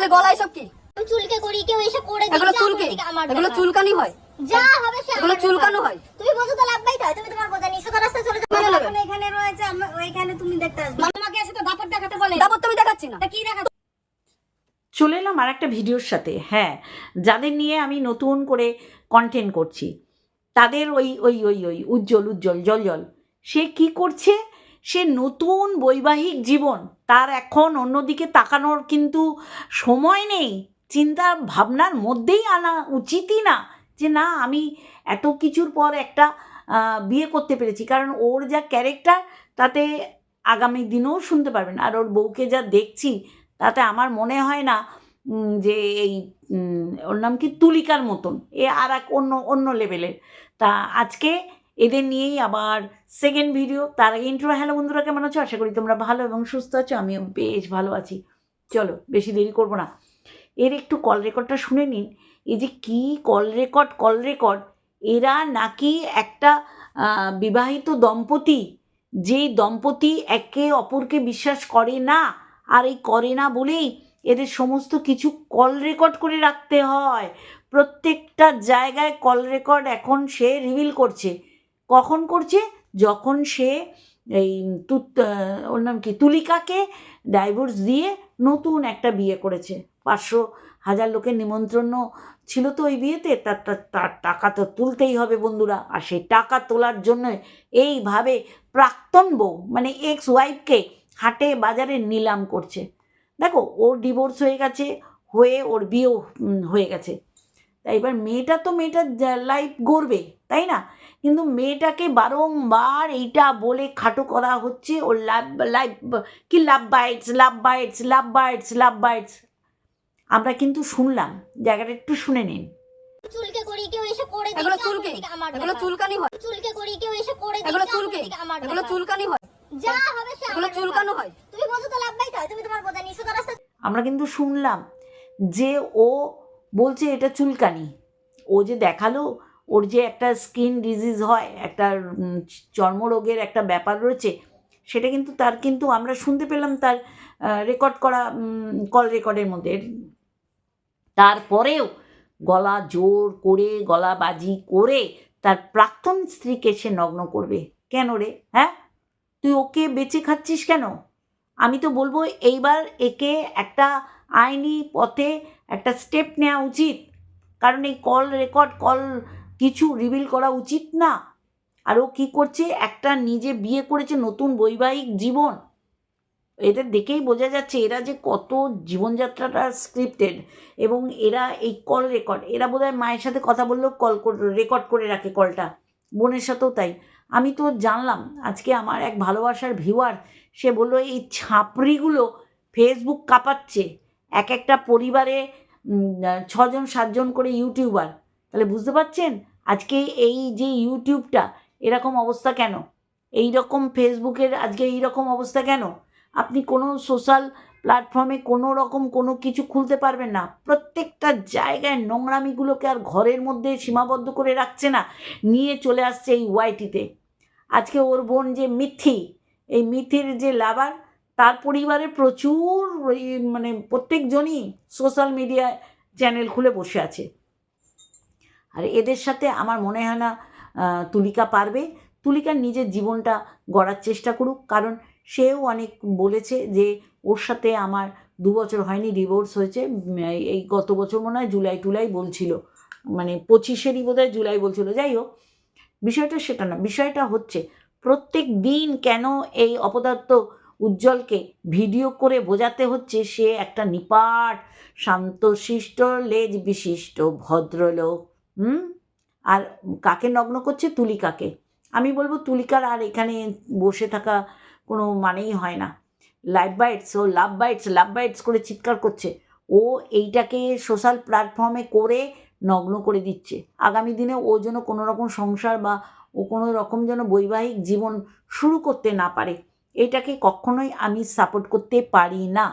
তাহলে গলায় সব কি? চুলকে করি কেউ এসে করে এগুলো চুলকে। এগুলো চুলকানি হয়। যা হবে সে এগুলো চুলকানো হয়। তুমি বলছো তো লাভ হয় তুমি তোমার বোঝা নিছো রাস্তায় চলে যাও। মেনে এখন এখানে রয়েছে ওইখানে তুমি দেখতে আসবে। আমাকে এসে তো দাপট দেখাতে বলে। তারপর তো আমি দেখাচ্ছি না। কি দেখা চলে এলাম আর একটা ভিডিওর সাথে। হ্যাঁ যাদের নিয়ে আমি নতুন করে কন্টেন্ট করছি তাদের ওই ওই ওই ওই উজ্জ্বল উজ্জ্বল জল জল সে কি করছে? সে নতুন বৈবাহিক জীবন, তার এখন অন্যদিকে তাকানোর কিন্তু সময় নেই। চিন্তা ভাবনার মধ্যেই আনা উচিতই না যে, না, আমি এত কিছুর পর একটা বিয়ে করতে পেরেছি। কারণ ওর যা ক্যারেক্টার তাতে আগামী দিনেও শুনতে পারবেন। আর ওর বউকে যা দেখছি, তাতে আমার মনে হয় না যে এই ওর নাম কি? তুলিকার মতন। এ আর এক অন্য অন্য লেভেলের তা আজকে এদের নিয়েই আবার সেকেন্ড ভিডিও তার আগে ইন্ট্রো হ্যালো বন্ধুরা, কেমন আছো? আশা করি তোমরা ভালো এবং সুস্থ আছো। আমিও বেশ ভালো আছি। চলো, বেশি দেরি করব না। এর একটু কল রেকর্ডটা শুনে নিন। এই যে কি কল রেকর্ড কল রেকর্ড এরা নাকি একটা বিবাহিত দম্পতি, যেই দম্পতি একে অপরকে বিশ্বাস করে না, আর এই করে না বলেই এদের সমস্ত কিছু কল রেকর্ড করে রাখতে হয়। প্রত্যেকটা জায়গায় কল রেকর্ড এখন সে রিভিল করছে। কখন করছে? যখন সে এই তুত, ওর নাম কি? তুলিকাকে ডাইভোর্স দিয়ে নতুন একটা বিয়ে করেছে। পাঁচশো হাজার লোকের নিমন্ত্রণ ছিল তো ওই বিয়েতে। তার তার- টাকা তো তুলতেই হবে বন্ধুরা। আর সেই টাকা তোলার জন্য এইভাবে প্রাক্তন বউ মানে এক্স ওয়াইফকে হাটে বাজারে নিলাম করছে। দেখো, ওর ডিভোর্স হয়ে গেছে, হয়ে ওর বিয়েও হয়ে গেছে। তাই এবার মেয়েটা তো মেয়েটার লাইফ গড়বে। তাই না? কিন্তু মেয়েটাকে বারংবার এইটা বলে খাটো করা হচ্ছে ওর লাভ লাইফ কি love bites love bites love bites love bites. আমরা কিন্তু শুনলাম জায়গাটা একটু শুনে নিন। চুলকে করি কেউ এসে করে এগুলো চুলকে এগুলো চুলকানি হয়। চুলকে করি কেউ এসে করে এগুলো চুলকে এগুলো চুলকানি হয়। যা হবে সে এগুলো চুলকানো হয়। তুমি বলছো তো লাভ হয় তুমি তোমার নিছো রাস্তায় আমরা কিন্তু শুনলাম যে ও বলছে এটা চুলকানি। ও যে দেখাল ওর যে একটা স্কিন ডিজিজ হয়, একটা চর্মরোগের একটা ব্যাপার রয়েছে, সেটা কিন্তু তার কিন্তু আমরা শুনতে পেলাম তার রেকর্ড করা কল রেকর্ডের মধ্যে। তারপরেও গলা জোর করে, গলা বাজি করে তার প্রাক্তন স্ত্রীকে সে নগ্ন করবে। কেন রে? হ্যাঁ? তুই ওকে বেঁচে খাচ্ছিস কেন? আমি তো বলব এইবার একে একটা আইনি পথে একটা স্টেপ নেওয়া উচিত। কারণ এই কল রেকর্ড কল কিছু রিভিল করা উচিত না। আর ও কী করছে? একটা নিজে বিয়ে করেছে নতুন বৈবাহিক জীবন। এদের দেখেই বোঝা যাচ্ছে এরা যে কত জীবনযাত্রাটা স্ক্রিপ্টেড এবং এরা এই কল রেকর্ড এরা বোধহয় মায়ের সাথে কথা বললেও কল রেকর্ড করে রাখে কলটা বোনের সাথেও তাই। আমি তো জানলাম, আজকে আমার এক ভালোবাসার ভিউয়ার সে বলল, এই ছাপড়িগুলো ফেসবুক কাঁপাচ্ছে। এক একটা পরিবারে ছজন, সাতজন করে ইউটিউবার তাহলে বুঝতে পারছেন? আজকে এই যে ইউটিউবটা, এরকম অবস্থা কেন? এই রকম ফেসবুকের আজকে এই রকম অবস্থা কেন? আপনি কোনো সোশ্যাল প্ল্যাটফর্মে কোনো রকম কোনো কিছু খুলতে পারবেন না। প্রত্যেকটা জায়গায় নোংরামিগুলোকে আর ঘরের মধ্যে সীমাবদ্ধ করে রাখছে না। নিয়ে চলে আসছে এই ওয়াইটিতে। আজকে ওর বোন যে মিথি, এই মিথির যে লাভার, তার পরিবারে প্রচুর মানে প্রত্যেকজনই সোশ্যাল মিডিয়া চ্যানেল খুলে বসে আছে। আর এদের সাথে আমার মনে হয় না তুলিকা পারবে। তুলিকার নিজের জীবনটা গড়ার চেষ্টা করুক, কারণ সেও অনেক বলেছে যে, ওর সাথে আমার দু বছর হয়নি ডিভোর্স হয়েছে এই- গত বছর মনে হয় জুলাই টুলাই বলছিল। মানে পঁচিশেরই বোধ হয় জুলাই বলছিল। যাই হোক, বিষয়টা সেটা না, বিষয়টা হচ্ছে প্রত্যেক দিন কেন এই অপদার্থ উজ্জ্বলকে ভিডিও করে বোঝাতে হচ্ছে সে একটা নিপাট, শান্তশিষ্ট লেজ বিশিষ্ট ভদ্রলোক। হুম? আর কাকে নগ্ন করছে? তুলিকাকে। আমি বলব তুলিকার আর এখানে বসে থাকা কোনো মানেই হয় না। লাইভ বাইটস ও লাভ বাইটস লাভ বাইটস করে চিৎকার করছে। ও এইটাকে সোশ্যাল প্ল্যাটফর্মে করে নগ্ন করে দিচ্ছে। আগামী দিনে ও যেন কোনো রকম সংসার বা ও কোনো রকম যেন বৈবাহিক জীবন শুরু করতে না পারে, এটাকে কখনোই আমি সাপোর্ট করতে পারি না।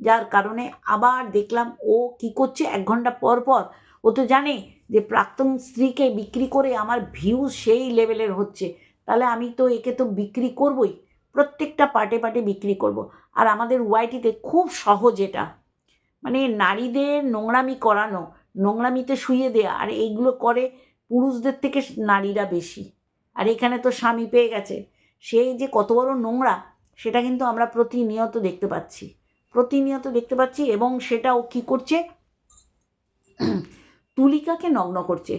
যার কারণে আবার দেখলাম ও কি করছে? এক ঘণ্টা পর পর ও তো জানে যে প্রাক্তন স্ত্রীকে বিক্রি করে আমার ভিউ সেই লেভেলের হচ্ছে। তাহলে আমি তো একে তো বিক্রি করবই, প্রত্যেকটা পার্টে পার্টে বিক্রি করব। আর আমাদের ওয়াইটিতে খুব সহজ এটা। মানে নারীদের নোংরামি করানো, নোংরামিতে শুয়ে দেয়া, আর এইগুলো করে পুরুষদের থেকে নারীরা বেশি। আর এখানে তো স্বামী পেয়ে গেছে। সেই যে কত বড় নোংরা, সেটা কিন্তু আমরা প্রতিনিয়ত দেখতে পাচ্ছি। প্রতিনিয়ত দেখতে পাচ্ছি এবং সেটা ও কী করছে? তুলিকাকে নগ্ন করছে।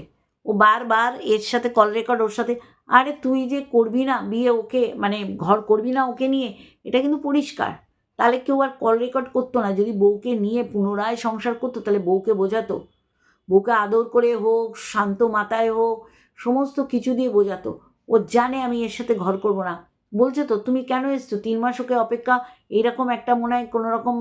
ও বারবার এর সাথে কল রেকর্ড ওর সাথে আরে তুই যে করবি না বিয়ে ওকে মানে ঘর করবি না ওকে নিয়ে এটা কিন্তু পরিষ্কার। তাহলে কেউ আর কল রেকর্ড করতো না। যদি বউকে নিয়ে পুনরায় সংসার করতো তাহলে বউকে বোঝাতো। বউকে আদর করে হোক শান্ত মাথায় হোক সমস্ত কিছু দিয়ে বোঝাতো। ও জানে আমি এর সাথে ঘর করব না। বলছে তো তুমি কেন এসছো? তিন মাস ওকে অপেক্ষা এইরকম একটা মনে হয় কোনো রকম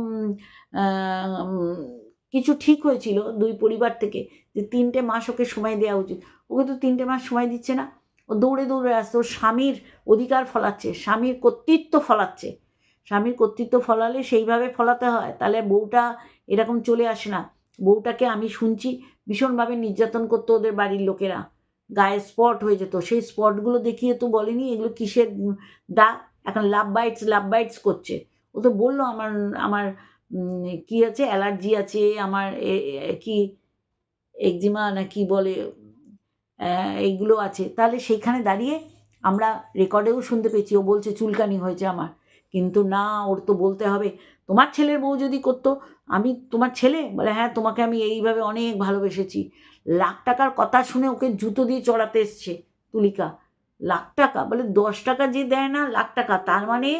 আহ, উম, কিছু ঠিক হয়েছিল দুই পরিবার থেকে যে তিনটে মাস ওকে সময় দেওয়া উচিত। ওকে তো তিনটে মাস সময় দিচ্ছে না। ও দৌড়ে দৌড়ে আসছে, ওর স্বামীর অধিকার ফলাচ্ছে, স্বামীর কর্তৃত্ব ফলাচ্ছে। স্বামীর কর্তৃত্ব ফলালে সেইভাবে ফলাতে হয়। তাহলে বউটা এরকম চলে আসে না। বউটাকে আমি শুনছি ভীষণভাবে নির্যাতন করতো ওদের বাড়ির লোকেরা। গায়ে স্পট হয়ে যেত। সেই স্পটগুলো দেখিয়ে তো বলেনি এগুলো কিসের দাগ এখন লাভ বাইটস লাভ বাইটস করছে। ও তো বলল আমার আমার কি আছে? অ্যালার্জি আছে? আমার কি একজিমা না কি বলে? এইগুলো আছে। তাহলে সেইখানে দাঁড়িয়ে আমরা রেকর্ডেও শুনতে পেয়েছি। ও বলছে, চুলকানি হয়েছে আমার। কিন্তু না, ওর তো বলতে হবে, তোমার ছেলের বউ যদি করতো, আমি তোমার ছেলে? বলে হ্যাঁ তোমাকে আমি এইভাবে অনেক ভালোবেসেছি। লাখ টাকার কথা শুনে ওকে জুতো দিয়ে চড়াতে এসছে তুলিকা। লাখ টাকা? বলে, দশ টাকা যে দেয় না, লাখ টাকা। তার মানে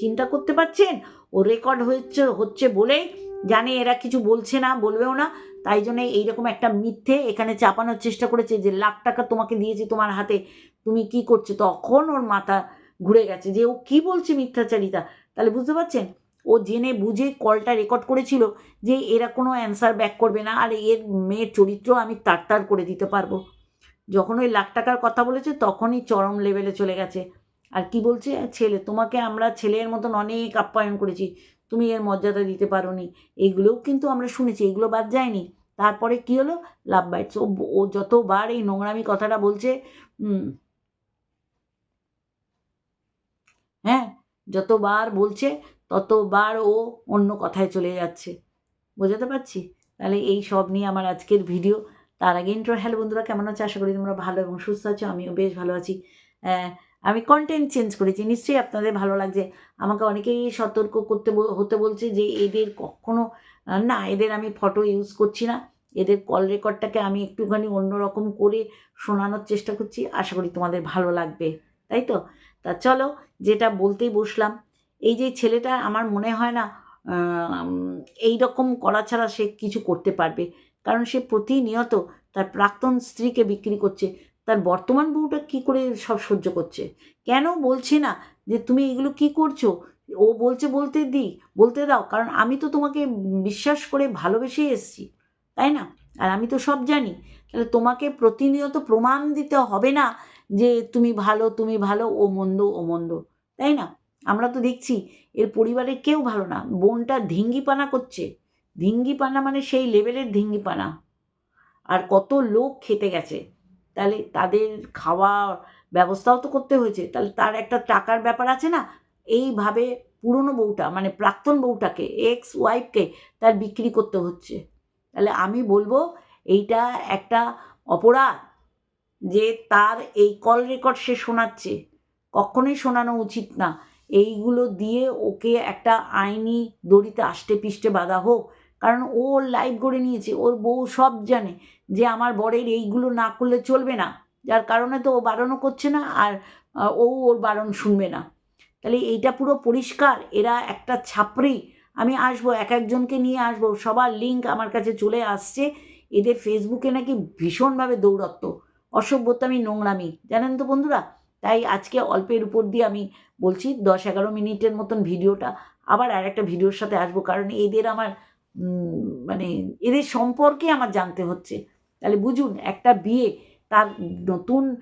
চিন্তা করতে পারছেন? ও রেকর্ড হচ্ছে হচ্ছে বলেই জানে এরা কিছু বলছে না, বলবেও না। তাই জন্য এইরকম একটা মিথ্যে এখানে চাপানোর চেষ্টা করেছে যে, লাখ টাকা তোমাকে দিয়েছি তোমার হাতে, তুমি কি করছ? তখন ওর মাথা ঘুরে গেছে যে, ও কি বলছে মিথ্যাচারিতা? তাহলে বুঝতে পারছেন? ও জেনে বুঝে কলটা রেকর্ড করেছিল যে, এরা কোনো অ্যান্সার ব্যাক করবে না, আর এর মেয়ের চরিত্র আমি তার তার করে দিতে পারব। যখন ওই লাখ টাকার কথা বলেছে, তখনই চরম লেভেলে চলে গেছে। আর কি বলছে? ছেলে, তোমাকে আমরা ছেলের মতন অনেক আপ্যায়ন করেছি। তুমি এর মর্যাদা দিতে পারো নি এইগুলোও কিন্তু আমরা শুনেছি, এগুলো বাদ যায়নি। তারপরে কি হলো? লাভ বাইটস ও ও যতবার এই নোংরামি কথাটা বলছে হ্যাঁ যতবার বলছে, ততবার ও অন্য কথায় চলে যাচ্ছে। বোঝাতে পারছি? তাহলে এই সব নিয়ে আমার আজকের ভিডিও। তার আগে ইন্ট্রো হ্যালো বন্ধুরা, কেমন আছো? আশা করি তোমরা ভালো এবং সুস্থ আছো। আমিও বেশ ভালো আছি। আমি কন্টেন্ট চেঞ্জ করেছি, নিশ্চয়ই আপনাদের ভালো লাগছে। আমাকে অনেকেই সতর্ক করতে হতে বলছে যে এদের কখনো না, এদের আমি ফটো ইউজ করছি না। এদের কল রেকর্ডটাকে আমি একটুখানি অন্যরকম করে শোনানোর চেষ্টা করছি। আশা করি তোমাদের ভালো লাগবে, তাই তো? তা চলো, যেটা বলতেই বসলাম, এই যে ছেলেটা আমার মনে হয় না এই রকম করা ছাড়া সে কিছু করতে পারবে। কারণ সে প্রতিনিয়ত তার প্রাক্তন স্ত্রীকে বিক্রি করছে। তার বর্তমান বউটা কি করে সব সহ্য করছে? কেন বলছে না যে তুমি এগুলো কি করছ? ও বলছে বলতে দিই, বলতে দাও, কারণ আমি তো তোমাকে বিশ্বাস করে ভালোবেসে এসেছি, তাই না? আর আমি তো সব জানি। তাহলে তোমাকে প্রতিনিয়ত প্রমাণ দিতে হবে না যে তুমি ভালো তুমি ভালো, ও মন্দ ও মন্দ, তাই না? আমরা তো দেখছি এর পরিবারের কেউ ভালো না। বোনটা ধিঙ্গিপানা করছে। ধিঙ্গিপানা মানে সেই লেভেলের ধিঙ্গিপানা। আর কত লোক খেতে গেছে। তাহলে তাদের খাওয়ার ব্যবস্থাও তো করতে হয়েছে। তাহলে তার একটা টাকার ব্যাপার আছে না? এইভাবে পুরনো বউটা মানে প্রাক্তন বউটাকে এক্স ওয়াইফকে তার বিক্রি করতে হচ্ছে। তাহলে আমি বলব এইটা একটা অপরাধ যে তার এই কল রেকর্ড সে শোনাচ্ছে। কখনোই শোনানো উচিত না। এইগুলো দিয়ে ওকে একটা আইনি দড়িতে আষ্টে পিষ্টে বাঁধা হোক কারণ ও ওর লাইফ গড়ে নিয়েছে, ওর বউ সব জানে যে আমার বরের এইগুলো না করলে চলবে না। যার কারণে তো ও বারণও করছে না আর ও ওর বারণ শুনবে না। তাহলে এইটা পুরো পরিষ্কার, এরা একটা ছাপড়ি। আমি আসব, এক একজনকে নিয়ে আসব, সবার লিঙ্ক আমার কাছে চলে আসছে। এদের ফেসবুকে নাকি ভীষণভাবে দৌরত্ব অসভ্যতামি নোংরামি, জানেন তো বন্ধুরা? তাই আজকে অল্পের উপর দিয়ে আমি বলছি, দশ এগারো মিনিটের মতন ভিডিওটা, আবার আর একটা ভিডিওর সাথে আসব। কারণ এদের আমার মানে এদের সম্পর্কে আমার জানতে হচ্ছে। তাহলে বুঝুন, একটা বিয়ে, তার নতুন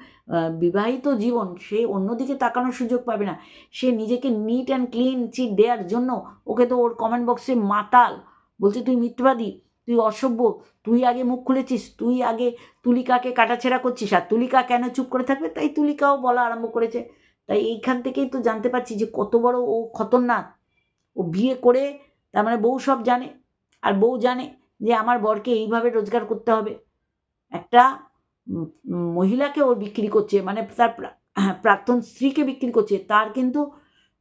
বিবাহিত জীবন, সে অন্যদিকে তাকানোর সুযোগ পাবে না। সে নিজেকে নিট অ্যান্ড ক্লিন চিট দেওয়ার জন্য ওকে তো ওর কমেন্ট বক্সে মাতাল। বলছে, তুই মিথ্যাবাদী, তুই অসভ্য, তুই আগে মুখ খুলেছিস, তুই আগে তুলিকাকে কাটাছেড়া করছিস, আর তুলিকা কেন চুপ করে থাকবে? তাই তুলিকাও বলা আরম্ভ করেছে। তাই এইখান থেকেই তো জানতে পারছি যে কত বড় ও খতরনাক। ও বিয়ে করে, তার মানে বউ সব জানে। আর বউ জানে যে আমার বরকে এইভাবে রোজগার করতে হবে। একটা মহিলাকে ওর বিক্রি করছে মানে তার প্রা- প্রাক্তন স্ত্রীকে বিক্রি করছে, তার কিন্তু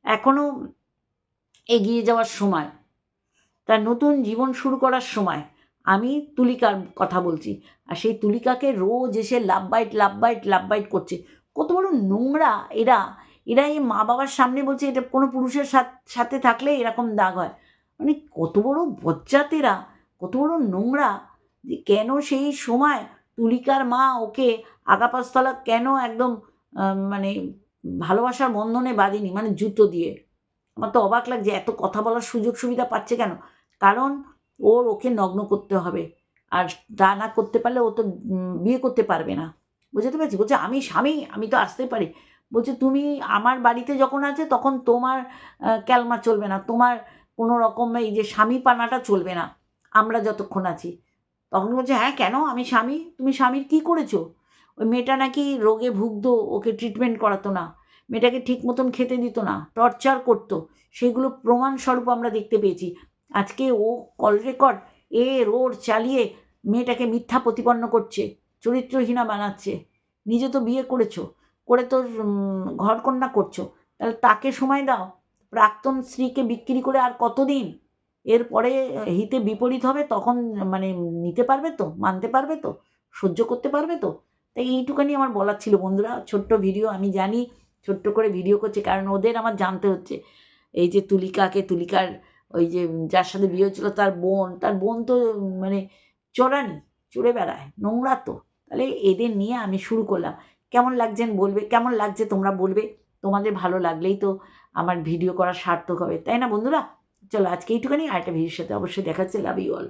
এখনও এগিয়ে যাওয়ার সময়। তার নতুন জীবন শুরু করার সময়। আমি তুলিকার কথা বলছি, আর সেই তুলিকাকে রোজ এসে love bite love bite love bite করছে। কত বড় নোংরা এরা। এরা এই মা বাবার সামনে বলছে, এটা কোনো পুরুষের সাথে থাকলে এরকম দাগ হয়। মানে কত বড় বজ্জাতেরা, কত বড় নোংরা যে কেন সেই সময় তুলিকার মা ওকে আগাপাস্তলা কেন একদম মানে ভালোবাসার বন্ধনে বাঁধেনি মানে জুতো দিয়ে? আমার তো অবাক লাগছে, এত কথা বলার সুযোগ সুবিধা পাচ্ছে কেন? কারণ ওর ওকে নগ্ন করতে হবে, আর তা না করতে পারলে ও তো বিয়ে করতে পারবে না। বুঝতে পারছি? বলছে, আমি স্বামী, আমি তো আসতে পারি। বলছে, তুমি আমার বাড়িতে যখন আছে তখন তোমার ক্যালমা চলবে না, তোমার কোনো রকম এই যে স্বামী পানাটা চলবে না, আমরা যতক্ষণ আছি। তখন বলছে হ্যাঁ কেন? আমি স্বামী? তুমি স্বামীর কী করেছ? ওই মেয়েটা নাকি রোগে ভুগতো, ওকে ট্রিটমেন্ট করাতো না, মেয়েটাকে ঠিক মতন খেতে দিত না টর্চার করতো। সেগুলো প্রমাণস্বরূপ আমরা দেখতে পেয়েছি। আজকে ও কল রেকর্ড এ রোড চালিয়ে মেয়েটাকে মিথ্যা প্রতিপন্ন করছে, চরিত্রহীনা বানাচ্ছে। নিজে তো বিয়ে করেছ, করে তো ঘরকন্যা করছ। তাহলে তাকে সময় দাও। প্রাক্তন স্ত্রীকে বিক্রি করে আর কতদিন? এরপরে হিতে বিপরীত হবে, তখন মানে নিতে পারবে তো, মানতে পারবে তো, সহ্য করতে পারবে তো? তাই এইটুখানি আমার বলার ছিল বন্ধুরা। ছোট্ট ভিডিও, আমি জানি ছোট্ট করে ভিডিও করছে, কারণ ওদের আমার জানতে হচ্ছে। এই যে তুলিকাকে, তুলিকার ওই যে যার সাথে বিয়ে হচ্ছিল তার বোন তার বোন তো মানে চোরানি চড়ে বেড়ায়, নোংরা তো। তাহলে এদের নিয়ে আমি শুরু করলাম। কেমন লাগছেন বলবে, কেমন লাগছে তোমরা বলবে? তোমাদের ভালো লাগলেই তো আমার ভিডিও করা সার্থক হবে। তাই না বন্ধুরা? চলো আজকে এইটুখানি, আরেকটা ভিডিওর সাথে অবশ্যই দেখাচ্ছে লাভ ইউ অল